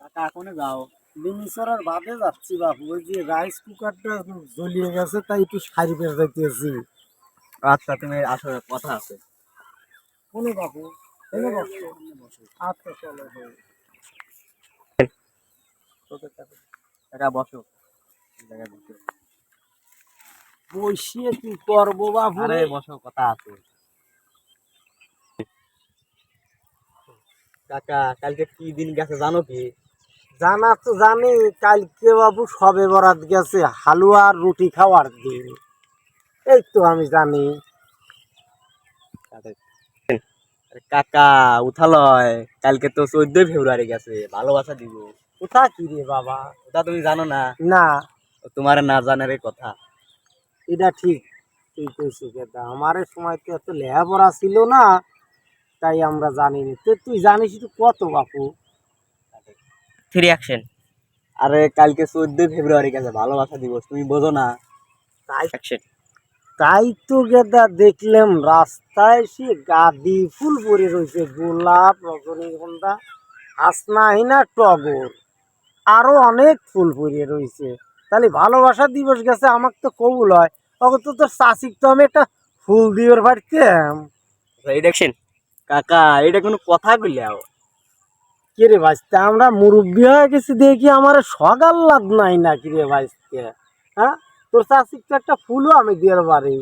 কাকা এখনও যাও। লিমিসরার বাদে যাচ্ছি বাবু ওই যে রাইস কুকারটা জ্বলিয়ে গেছে তাই একটু সারি বের যাইতেছি আচ্ছা তুমি কথা আছে। কোনো আচ্ছা চলো কাকা বসো। জায়গায় বসো। বসিয়ে কি করব আরে বসো কথা আছে। কাকা কালকে কি দিন গেছে জানো কি? জানা তো জানি কালকে বাবু সবে বরাত গেছে হালুয়া আর রুটি খাওয়ার দিন। এই তো আমি জানি। কাকা উঠালয় কালকে তো চোদ্দই ফেব্রুয়ারি গেছে ভালোবাসা দিব। কোথা কি রে বাবা? ওটা তুমি জানো না? না। তোমার না জানার কথা। এটা ঠিক তুই কইছিস কেদা আমার সময় তো এত লেখাপড়া ছিল না তাই আমরা জানিনি। তো তুই জানিস একটু কত বাপু? থ্রি অ্যাকশন আরে কালকে চোদ্দই ফেব্রুয়ারি গেছে ভালোবাসা দিবস তুমি বোঝো না। তাই অ্যাকশন তাই তো গেদা দেখলাম রাস্তায় সে গাদি ফুল পরে রয়েছে গোলাপ রজনীগন্ধা হাসনাহিনা টগর। আরও অনেক ফুল পরিয়ে রয়েছে। তাহলে ভালোবাসা দিবস গেছে আমার তো কবুল হয়। তখন তো তোর চাষিক তো আমি একটা ফুল দিয়ে পারতাম অ্যাকশন কাকা, এটা কোনো কথা কইলাও কে রে ভাইস্তে, আমরা মুরব্বী হয়ে গেছি দেখি আমার সকাল লাভ নাই না কি রে ভাইস্তে হ্যাঁ? তোর চাষিক একটা ফুলও আমি দিয়ে পারি